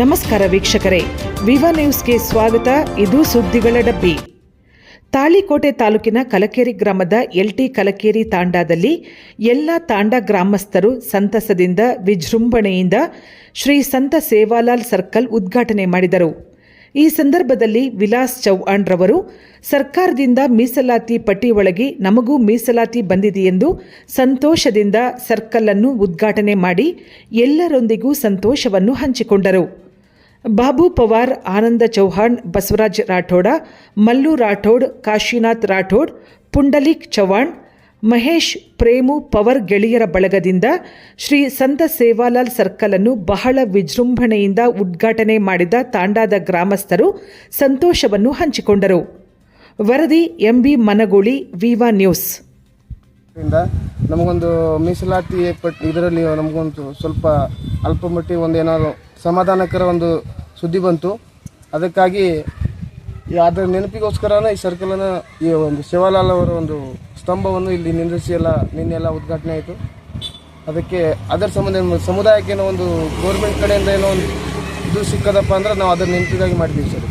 ನಮಸ್ಕಾರ ವೀಕ್ಷಕರೇ. ವಿವ ನ್ಯೂಸ್ಗೆ ಸ್ವಾಗತ. ಇದು ಸುದ್ದಿಗಳ ಡಬ್ಬಿ. ತಾಳಿಕೋಟೆ ತಾಲೂಕಿನ ಕಲಕೇರಿ ಗ್ರಾಮದ ಎಲ್ಟಿ ಕಲಕೇರಿ ತಾಂಡಾದಲ್ಲಿ ಎಲ್ಲ ತಾಂಡ ಗ್ರಾಮಸ್ಥರು ಸಂತಸದಿಂದ ವಿಜೃಂಭಣೆಯಿಂದ ಶ್ರೀ ಸಂತ ಸೇವಾಲಾಲ್ ಸರ್ಕಲ್ ಉದ್ಘಾಟನೆ ಮಾಡಿದರು. ಈ ಸಂದರ್ಭದಲ್ಲಿ ವಿಲಾಸ್ ಚೌಹಾಣ್ ರವರು, ಸರ್ಕಾರದಿಂದ ಮೀಸಲಾತಿ ಪಟ್ಟಿ ಒಳಗೆ ನಮಗೂ ಮೀಸಲಾತಿ ಬಂದಿದೆಯೆಂದು ಸಂತೋಷದಿಂದ ಸರ್ಕಲ್ ಅನ್ನು ಉದ್ಘಾಟನೆ ಮಾಡಿ ಎಲ್ಲರೊಂದಿಗೂ ಸಂತೋಷವನ್ನು ಹಂಚಿಕೊಂಡರು. ಬಾಬು ಪವಾರ್, ಆನಂದ ಚೌಹಾಣ್, ಬಸವರಾಜ್ ರಾಠೋಡ, ಮಲ್ಲು ರಾಠೋಡ್, ಕಾಶಿನಾಥ್ ರಾಠೋಡ್, ಪುಂಡಲಿಕ್ ಚವಾಣ್ ಮಹೇಶ್ ಪ್ರೇಮು ಪವರ್ ಗೆಳೆಯರ ಬಳಗದಿಂದ ಶ್ರೀ ಸಂತ ಸೇವಾಲಾಲ್ ಸರ್ಕಲ್ ಅನ್ನು ಬಹಳ ವಿಜೃಂಭಣೆಯಿಂದ ಉದ್ಘಾಟನೆ ಮಾಡಿದ ತಾಂಡಾದ ಗ್ರಾಮಸ್ಥರು ಸಂತೋಷವನ್ನು ಹಂಚಿಕೊಂಡರು. ವರದಿ, ಎಂಬಿ ಮನಗೋಳಿ, ವಿವಾ ನ್ಯೂಸ್. ನಮಗೊಂದು ಮೀಸಲಾತಿ ಇದರಲ್ಲಿ ನಮಗೊಂದು ಸ್ವಲ್ಪ ಅಲ್ಪ ಒಂದು ಏನಾದ್ರು ಸಮಾಧಾನಕರ ಒಂದು ಸುದ್ದಿ ಬಂತು. ಅದಕ್ಕಾಗಿ ಅದರ ನೆನಪಿಗೋಸ್ಕರನೇ ಈ ಸರ್ಕಲನ್ನು ಈ ಒಂದು ಶಿವಲಾಲ್ ಅವರ ಒಂದು ಸ್ತಂಭವನ್ನು ಇಲ್ಲಿ ನಿಂದ್ರಿಸಿ ಎಲ್ಲ ನಿನ್ನೆ ಎಲ್ಲ ಉದ್ಘಾಟನೆ ಆಯಿತು. ಅದಕ್ಕೆ ಅದರ ಸಂಬಂಧ ಸಮುದಾಯಕ್ಕೇನೋ ಒಂದು ಗೌರ್ಮೆಂಟ್ ಕಡೆಯಿಂದ ಏನೋ ಒಂದು ಇದು ಸಿಕ್ಕದಪ್ಪ ಅಂದ್ರೆ ನಾವು ಅದರ ನೆನಪಿಗಾಗಿ ಮಾಡಿದ್ದೀವಿ ಸರ್.